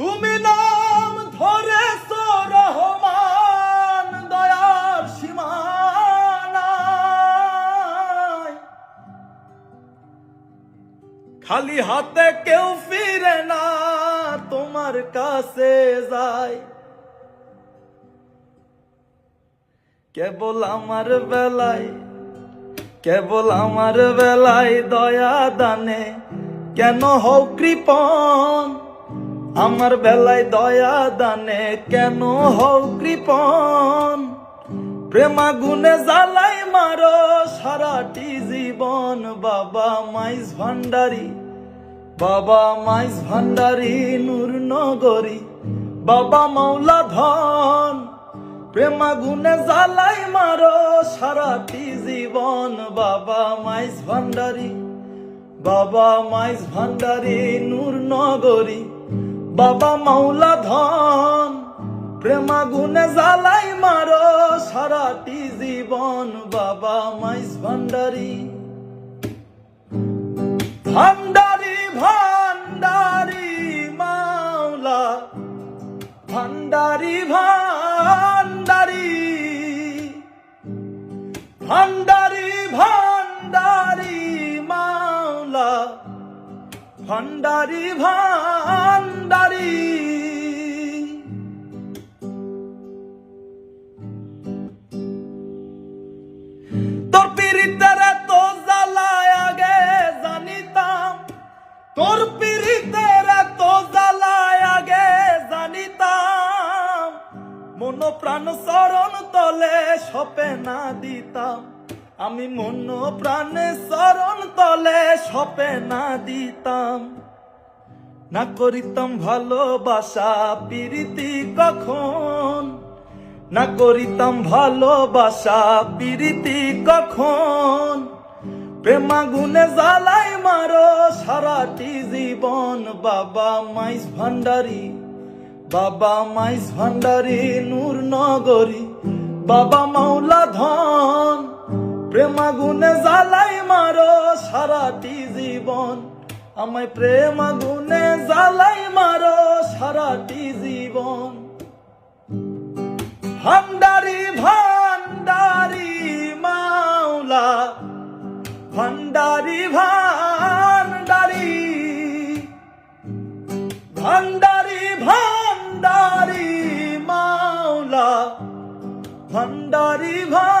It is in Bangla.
তুমি নাম ধরেছ রহমান, দয়ার সীমানায়। খালি হাতে কেউ ফিরে না, তোমার কাছে যায় কেবল আমার বেলায়, কেবল আমার বেলায় দয়া দানে, কেন হও কৃপণ? আমার বেলায় দয়া দানে কেন হও কৃপণ? প্রেমা গুনে জ্বালাই মারো সারাটি জীবন। বাবা মাইজ ভান্ডারি, বাবা মাইজ ভান্ডারি নূর নগরী, বাবা মাওলা ধন। প্রেমা গুনে জ্বালাই মারো সারাটি জীবন। বাবা মাইজ ভান্ডারি, বাবা মাইজ ভান্ডারি নূর নগরী বাবা মাওলা ধন প্রেমা গুনে জ্বালাই মারো সারাটি জীবন বাবা মাইজ ভান্ডারি। ভান্ডারি ভান্ডারি মাওলা, ভান্ডারি ভান্ডারি। ভান্ডারি ভান্ডারি মাওলা, ভান্ডারি ভান্ডারি। মন প্রাণ চরণ তলে সপে না দিতাম। আমি মন প্রাণে চরণ তলে সপে না দিতাম। না করিতাম ভালোবাসা প্রীতি কখন? না করিতাম ভালোবাসা প্রীতি কখন? প্রেমা গুনে জ্বালাই মারো সারাটি জীবন, বাবা মাইস ভান্ডারি। বাবা মাইস ভান্ডারি, নূর নগরী। বাবা মাওলা ধন প্রেমা গুনে জ্বালাই মারো সারাটি জীবন। আমায় প্রেম গুনে জ্বালাই মারো সারাটি জীবন। ভান্ডারি ভান্ডারি মাওলা, ভান্ডারি ভান্ডারি ভাই